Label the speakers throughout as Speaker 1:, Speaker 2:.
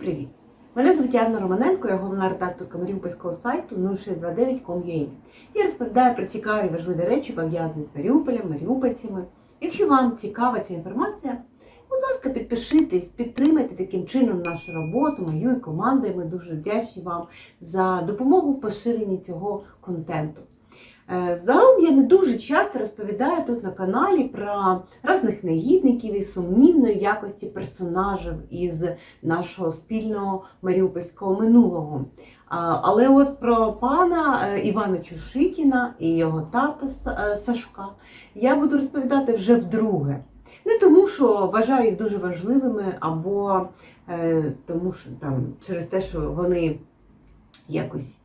Speaker 1: привіт! Мене звуть Анна Романенко, я головна редакторка маріупольського сайту 0629.com.ua. Я розповідаю про цікаві важливі речі, пов'язані з Маріуполем, маріупольцями. Якщо вам цікава ця інформація, будь ласка, підпишитесь, підтримайте таким чином нашу роботу, мою і команди. Ми дуже вдячні вам за допомогу в поширенні цього контенту. Е, Загалом я не дуже часто розповідаю тут на каналі про різних негідників і сумнівної якості персонажів із нашого спільного маріупольського минулого. Але от про пана е, Івана Чушикіна і його тата е, Сашка я буду розповідати вже вдруге. Не тому, що вважаю їх дуже важливими, або тому, що там через те, що вони якось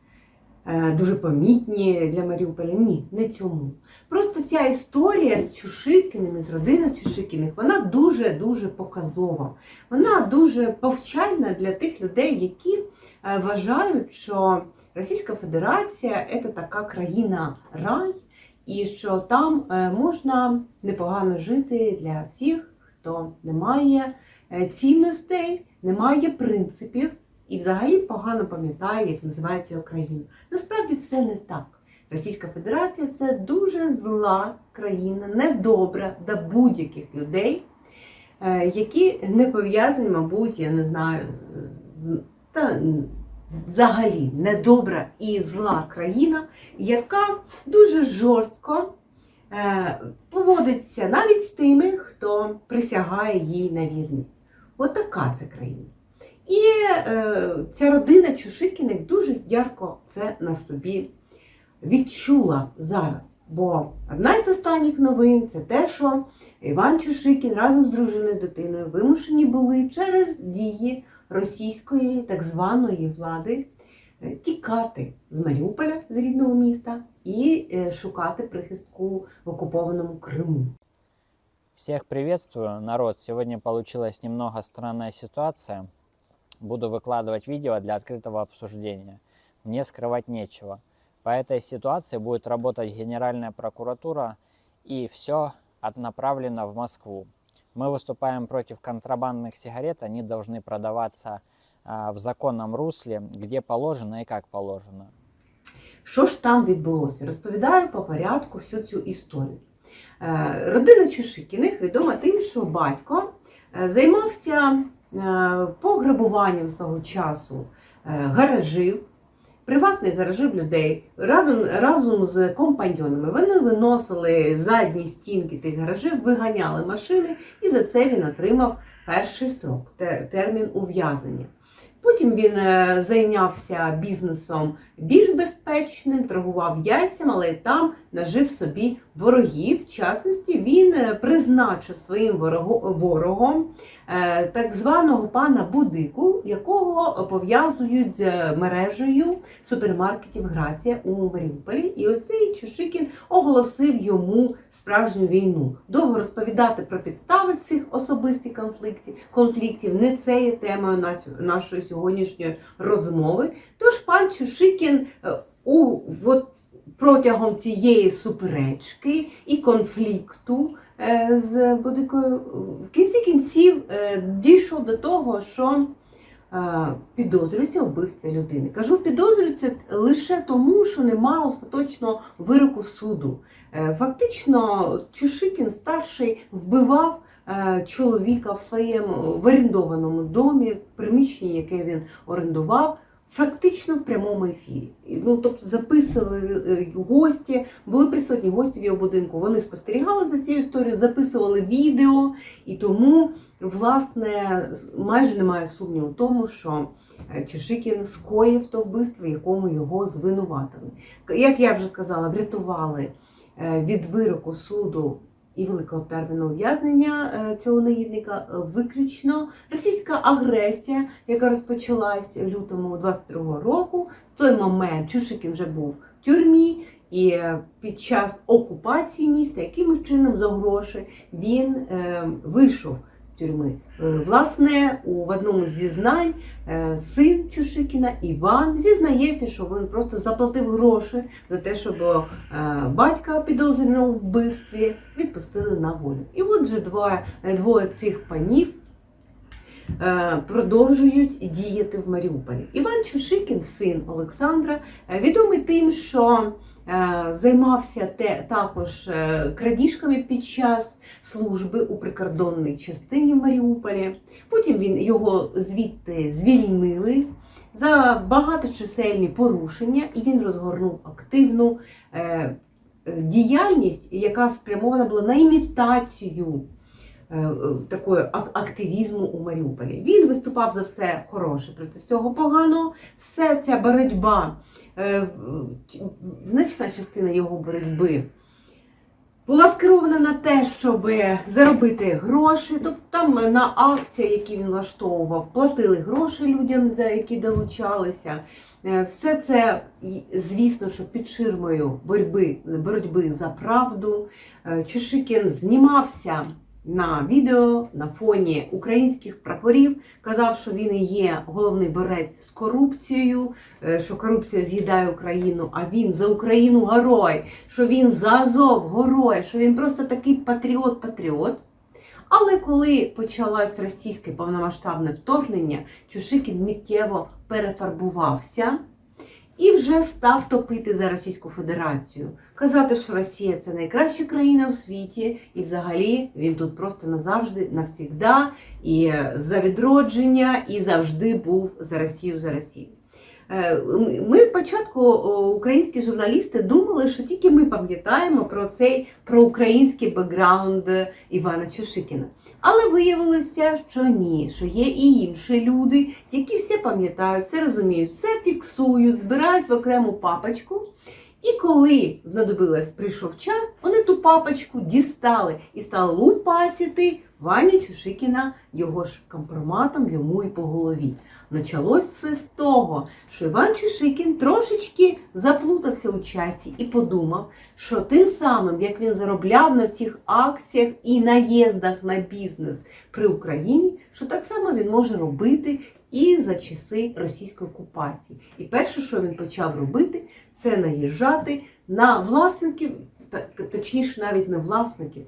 Speaker 1: дуже помітні для Маріуполя. Ні, не цьому. Просто ця історія з Чушикіним, з родиною Чушикіних, вона дуже-дуже показова. Вона дуже повчальна для тих людей, які е, вважають, що Російська Федерація це така країна рай, і що там е, можна непогано жити для всіх, хто не має е, цінностей, не має принципів і взагалі погано пам'ятає, як називається Україна. Насправді це не так. Rосійська Федерація це дуже зла країна, недобра для будь-яких людей, е, які не пов'язані, мабуть, я не знаю, та взагалі недобра і зла країна, яка дуже жорстко е, поводиться навіть з тими, хто присягає їй на вірність. От така це країна. І е, ця родина Чушикіних дуже ярко це на собі відчула зараз. Бо одна із останніх новин це те, що Іван Чушикін разом з дружиною дитиною вимушені були через дії російської так званої влади е, тікати з Маріуполя, з рідного міста, і е, шукати прихистку в окупованому Криму.
Speaker 2: Всех приветствую, народ. Сегодня получилась немного странная ситуация Буду выкладывать видео для открытого обсуждения. Мне скрывать нечего. По этой ситуации будет работать Генеральная прокуратура, и все направлено в Москву. Мы выступаем против контрабандных сигарет, они должны продаваться а, в законном русле, где положено и как положено.
Speaker 1: Що ж там відбулося? Розповідаю по порядку всю цю історію. Е, Родина Чушикіних відома тим, що батько е, займався е, пограбуванням свого часу е, гаражів, приватних гаражів людей разом, разом з компаньйонами. Вони виносили задні стінки тих гаражів, виганяли машини, і за це він отримав перший срок, термін ув'язнення. Потім він е, зайнявся бізнесом більш безпечним, торгував яйцям, але там нажив собі ворогів. В частності він е, призначив своїм ворогом е, так званого пана Будику, якого пов'язують з е, мережею супермаркетів Грація у Маріуполі. І ось цей Чушикін оголосив йому справжню війну. Довго розповідати про підстави цих особистих конфліктів, конфліктів не це є темою нашої сьогоднішньої розмови. Тож пан Чушикін у от, протягом цієї суперечки і конфлікту е, з Будикою в кінці кінців е, дійшов до того, що е, підозрюється вбивстві людини. Кажу, підозрюється лише тому, що немає остаточного вироку суду. Фактично, Чушикін старший вбивав чоловіка в своєму в орендованому домі, приміщенні, яке він орендував. Фактично в прямому ефірі. Ну, тобто записували е, гості, були присутні гості в його будинку. Вони спостерігали за цією історією, записували відео, і тому, власне, майже немає сумніву в тому, що е, Чушикін скоїв то вбивство, якому його звинуватили. Як я вже сказала, врятували е, від вироку суду і великого терміну ув'язнення е, цього негідника е, виключно російська агресія, яка розпочалась в лютому 22 року. В той момент Чушикін вже був в тюрмі, і е, під час окупації міста якимось чином за гроші він вийшов тюрми. Е, власне, у в одному з зізнань е, син Чушикіна Іван зізнається, що він просто заплатив гроші за те, щоб е, батька підозрюваного в вбивстві відпустили на волю. І от же двоє, двоє цих панів продовжують діяти в Маріуполі. Іван Чушикін, син Олександра, відомий тим, що займався те, також е, крадіжками під час служби у прикордонній частині в Маріуполі. Потім він його звідти звільнили за багаточисельні порушення, і він розгорнув активну е, е, діяльність, яка спрямована була на імітацію е, е, такої активізму у Маріуполі. Він виступав за все хороше проти всього поганого. Все ця боротьба, е, значна частина його боротьби була скерована на те, щоб заробити гроші. Тобто там на акції, які він влаштовував, платили гроші людям, за які долучалися. Е, Все це, звісно, що під ширмою боротьби, боротьби за правду. Е, Чешикін знімався на відео на фоні українських прапорів, казав, що він є головний борець з корупцією, е, що корупція з'їдає Україну, а він за Україну герой, що він за Азов герой, що він просто такий патріот-патріот. Але коли почалось російське повномасштабне вторгнення, Чушикін миттєво перефарбувався і вже став топити за Російську Федерацію. Казати, що Росія це найкраща країна у світі, і взагалі він тут просто назавжди, навсігда, і за відродження, і завжди був за Росію, за Росію. Е, Ми спочатку, українські журналісти, думали, що тільки ми пам'ятаємо про цей проукраїнський бекграунд Івана Чешикіна. Але виявилося, що ні, що є і інші люди, які все пам'ятають, все розуміють, все фіксують, збирають в окрему папочку. І коли знадобилось, прийшов час, вони ту папочку дістали і стали лупасити Ваню Чушикіна його ж компроматом йому і по голові. Началось все з того, що Іван Чушикін трошечки заплутався у часі і подумав, що тим самим, як він заробляв на всіх акціях і наїздах на бізнес при Україні, що так само він може робити і за часи російської окупації. І перше, що він почав робити, це наїжджати на власників, точніше, навіть не власників.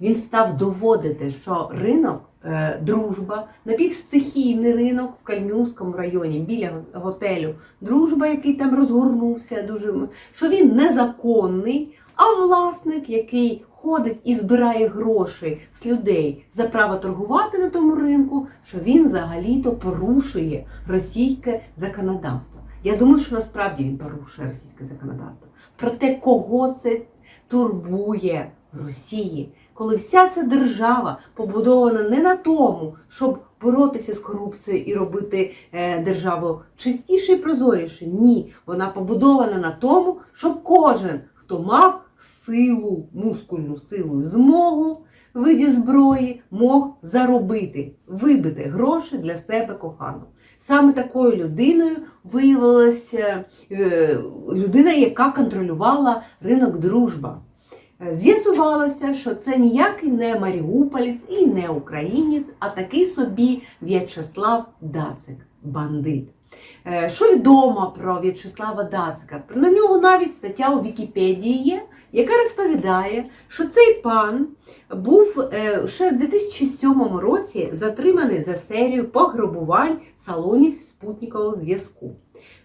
Speaker 1: Він став доводити, що ринок е, дружба, напівстихійний ринок в Кальміуському районі біля готелю Дружба, який там розгорнувся, дуже що він незаконний, а власник, який ходить і збирає гроші з людей за право торгувати на тому ринку, що він взагалі-то порушує російське законодавство. Я думаю, що насправді він порушує російське законодавство. Проте кого це турбує Росії, коли вся ця держава побудована не на тому, щоб боротися з корупцією і робити е, державу чистіше і прозоріше. Ні, вона побудована на тому, щоб кожен, хто мав силу, мускульну силу і змогу в виді зброї, мог заробити, вибити гроші для себе коханого. Саме такою людиною виявилася е, людина, яка контролювала ринок дружба. Е, З'ясувалося, що це ніякий не маріуполець і не українець, а такий собі В'ячеслав Дацик, бандит. Е, Що відомо про В'ячеслава Дацика? На нього навіть стаття у Вікіпедії є, яка розповідає, що цей пан був е, ще в 2007 році затриманий за серію пограбувань салонів спутникового зв'язку.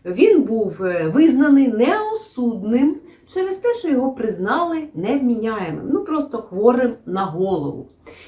Speaker 1: Він був е, визнаний неосудним через те, що його признали невміняємим, ну просто хворим на голову.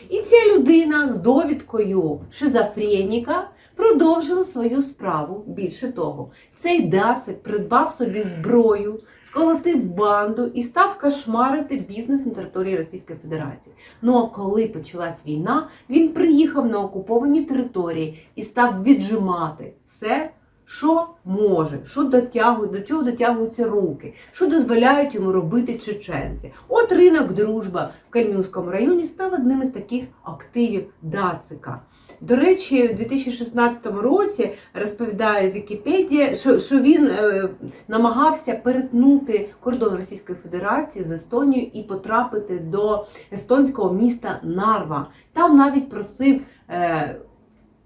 Speaker 1: І ця людина з довідкою шизофреніка продовжила свою справу. Більше того, цей дацик придбав собі зброю, сколотив банду і став кошмарити бізнес на території Російської Федерації. Ну а коли почалась війна, він приїхав на окуповані території і став віджимати все. Що може, що дотягує, до чого дотягуються руки, що дозволяють йому робити чеченці. От ринок дружба в Кальмівському районі став одним із таких активів Дацика. До речі, у 2016 році розповідає Вікіпедія, що, що він е, намагався перетнути кордон Російської Федерації з Естонією і потрапити до естонського міста Нарва. Там навіть просив. Е,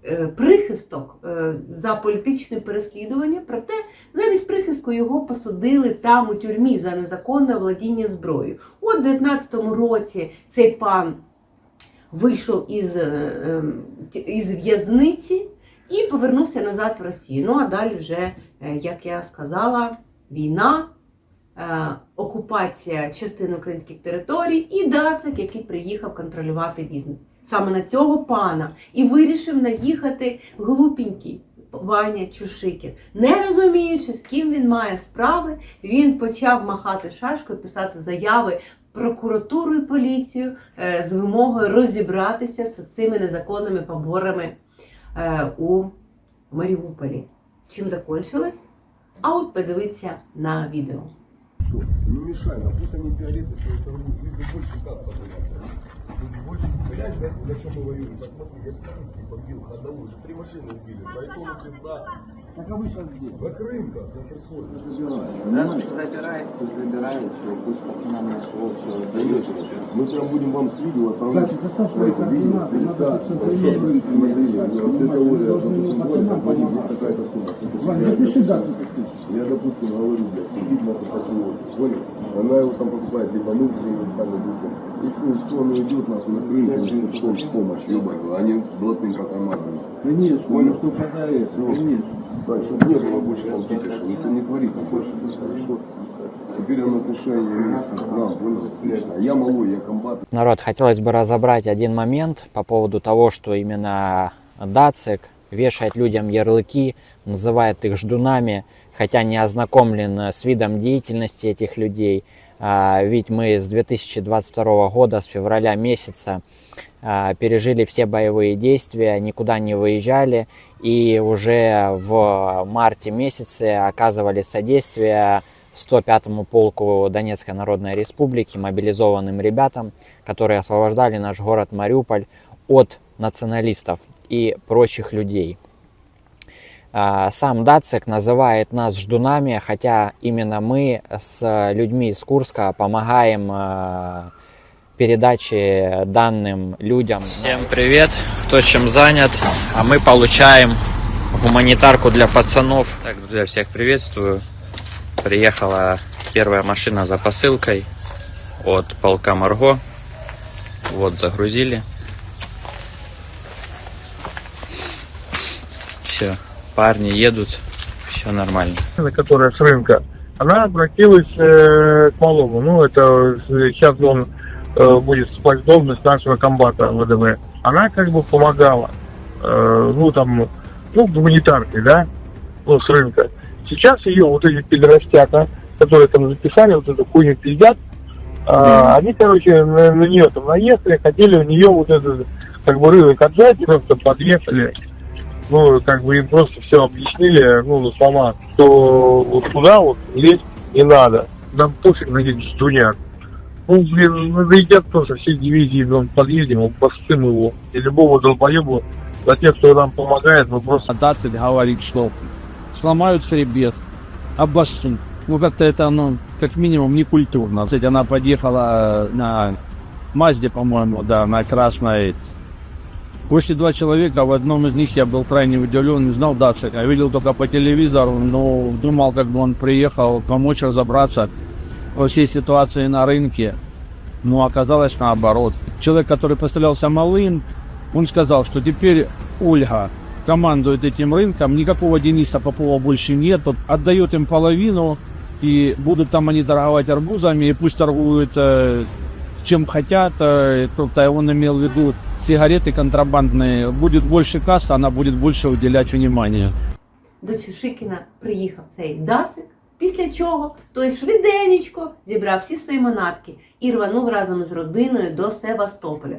Speaker 1: е, Прихисток е, за політичне переслідування, проте замість прихистку його посадили там у тюрмі за незаконне владіння зброєю. От у 19-му році цей пан вийшов із, е, ем, із в'язниці і повернувся назад в Росію. Ну а далі вже, е, як я сказала, війна, е, окупація частин українських територій і Дацик, який приїхав контролювати бізнес. Саме на цього пана і вирішив наїхати глупенький Ваня Чушикін. Не розуміючи, з ким він має справи, він почав махати шашкою, писати заяви прокуратуру і поліцію е, з вимогою розібратися з цими незаконними поборами е, у Маріуполі. Чим закончилось? А от подивіться на відео.
Speaker 3: Всё, не мешай нам, пусть они сигареты свои торгуют, лишь бы больше касса была. Лишь бы Больше, понимаешь, на, на чем мы воюем? Посмотри, Герсанский побил ходовую, уже три машины убили, Зайтона пизда.
Speaker 4: Так а вы сейчас где?
Speaker 3: На Крым, да.
Speaker 4: Да, ну, забирает, забирает, пусть пока слово все.
Speaker 3: Мы прям будем вам с видео отправлять.
Speaker 4: Значит, это что,
Speaker 3: это видео,
Speaker 4: перетас,
Speaker 3: большой видео, вот это
Speaker 4: уже,
Speaker 3: допустим, более компания, вот такая-то сумма.
Speaker 4: Ваня,
Speaker 3: запиши
Speaker 4: дату
Speaker 3: Я, допустим, говорю, блядь, купить надо посылку, понял? Она его там покупает, либо мы, либо там идут. И все, все, он идет нас на Крым, помощь, ебать, они блатным катамарами.
Speaker 4: Конечно,
Speaker 3: понял,
Speaker 4: что когда
Speaker 3: это,
Speaker 4: конечно.
Speaker 3: Сань, чтобы не было больше там если не творит там больше, хорошо. Я малой, я комбат.
Speaker 2: Народ, хотелось бы разобрать один момент по поводу того, что именно Дацик вешает людям ярлыки, называет их ждунами, хотя не ознакомлен с видом деятельности этих людей. А, Ведь мы с 2022 года, с февраля месяца, а, пережили все боевые действия, никуда не выезжали и уже в марте месяце оказывали содействие 105-му полку Донецкой Народной Республики, мобилизованным ребятам, которые освобождали наш город Мариуполь от националистов и прочих людей. А, Сам Дацик называет нас ждунами, хотя именно мы с людьми из Курска помогаем передаче данным людям. Всем привет, кто чем занят, а мы получаем гуманитарку для пацанов. Так, друзья, всех приветствую. Приехала первая машина за посылкой от полка Марго. Вот, загрузили. Все, парни едут, все нормально.
Speaker 5: которая с рынка, она обратилась э, к малому. Ну, это э, сейчас он э, будет вступать в должность нашего комбата ВДВ. Она как бы помогала, э, ну, там, ну, гуманитаркой, да, ну, с рынка. Сейчас ее вот эти пидорастята, которые там записали, вот эту хуйню пиздят, а, они, короче, на, на нее там наехали, хотели у нее вот этот, как бы, рынок отжать, просто подъехали ну, как бы им просто все объяснили, ну, на словах, что вот туда вот лезть не надо. Нам пофиг на этих ждуняк. Ну, блин, ну, заедят просто все дивизии, ну, подъедем, обостым его. И любого долбоеба, за тех, кто нам помогает, мы просто
Speaker 6: Дацик говорит, что сломают хребет, обоссут. Ну, как-то это, ну, как минимум, не культурно. Кстати, она подъехала на Мазде, по-моему, да, на красной. Вышли два человека, в одном из них я был крайне удивлен, не знал Дацика. Я видел только по телевизору, но думал, как бы он приехал помочь разобраться во всей ситуации на рынке. Но оказалось наоборот. Человек, который представлялся малым, он сказал, что теперь Ольга командует этим рынком, никакого Дениса Попова больше нет, отдает им половину, и будут там они торговать арбузами, и пусть торгуют э, чем хотят, э, кто-то он имел в виду сигареты контрабандные, будет больше касса, она будет больше уделять внимания.
Speaker 1: До Чушикіна приїхав цей Дацик, після чого той швиденечко зібрав всі свої манатки і рванув разом з родиною до Севастополя.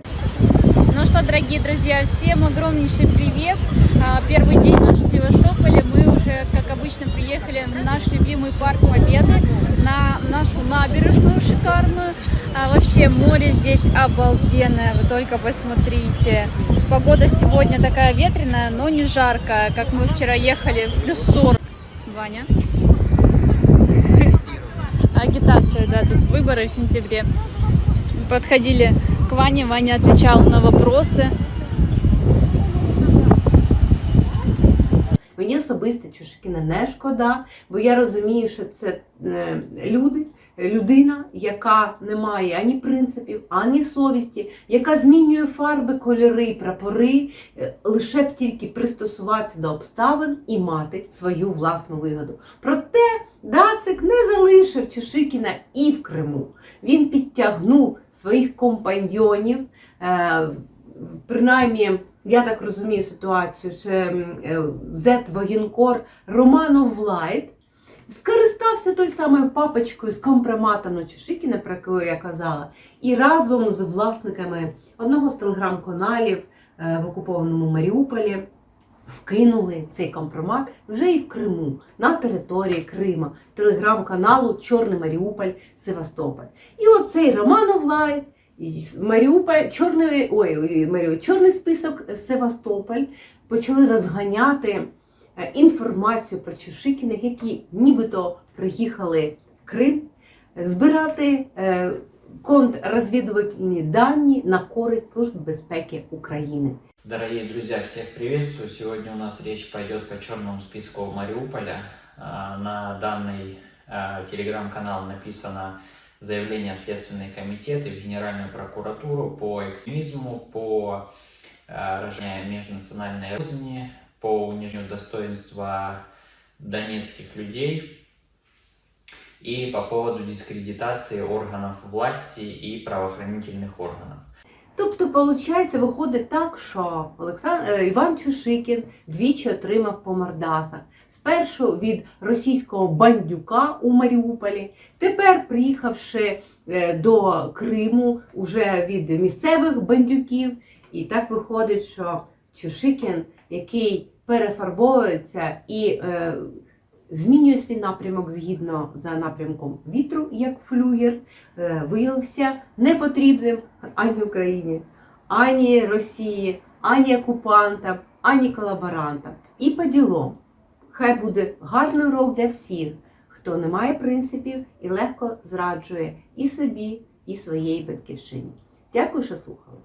Speaker 7: Ну что, дорогие друзья, всем огромнейший привет. А, Первый день наш в Севастополе. Мы уже, как обычно, приехали в наш любимый парк Победы, на нашу набережную шикарную. А вообще море здесь обалденное, вы только посмотрите. Погода сегодня такая ветреная, но не жаркая, как мы вчера ехали в плюс 40. Ваня. Агитация, да, тут выборы в сентябре. Подходили к Ване, Ваня отвечал на вопросы.
Speaker 1: Мені особисто Чушикіна не шкода, бо я розумію, що це е, люди, людина, яка не має ані принципів, ані совісті, яка змінює фарби, кольори, прапори, е, лише б тільки пристосуватися до обставин і мати свою власну вигоду. Проте Дацик не залишив Чешикіна і в Криму. Він підтягнув своїх компаньйонів. Е, принаймні, я так розумію ситуацію, що е, зет воєнкор Романов Влайт скористався той самою папочкою з компроматом на Чешикіна, про яку я казала, і разом з власниками одного з телеграм-каналів е, в окупованому Маріуполі вкинули цей компромат вже і в Криму, на території Крима, телеграм-каналу Чорний Маріуполь Севастополь. І оцей Романов Лайт, Маріуполь, чорний, ой, Маріуполь, чорний список Севастополь почали розганяти е, інформацію про Чешикіних, які нібито приїхали в Крим е, збирати е, контррозвідувальні дані на користь Служби безпеки України.
Speaker 2: Дорогие друзья, всех приветствую. Сегодня у нас речь пойдет по черному списку Мариуполя. А, На данный а, телеграм-канал написано заявление в Следственный комитет и в Генеральную прокуратуру по экстремизму, по а, рождению межнациональной розни, по унижению достоинства донецких людей и по поводу дискредитации органов власти и правоохранительных органов.
Speaker 1: Тобто, виходить, виходить так, що Олександр Іван Чушикін двічі отримав по мордасах. Спершу від російського бандюка у Маріуполі, тепер приїхавши е, до Криму уже від місцевих бандюків. І так виходить, що Чушикін, який перефарбовується і е, змінює свій напрямок згідно за напрямком вітру, як флюгер, е, виявився непотрібним ані Україні, ані Росії, ані окупантам, ані колаборантам. І по ділом. Хай буде гарний урок для всіх, хто не має принципів і легко зраджує і собі, і своєї батьківщині. Дякую, що слухали.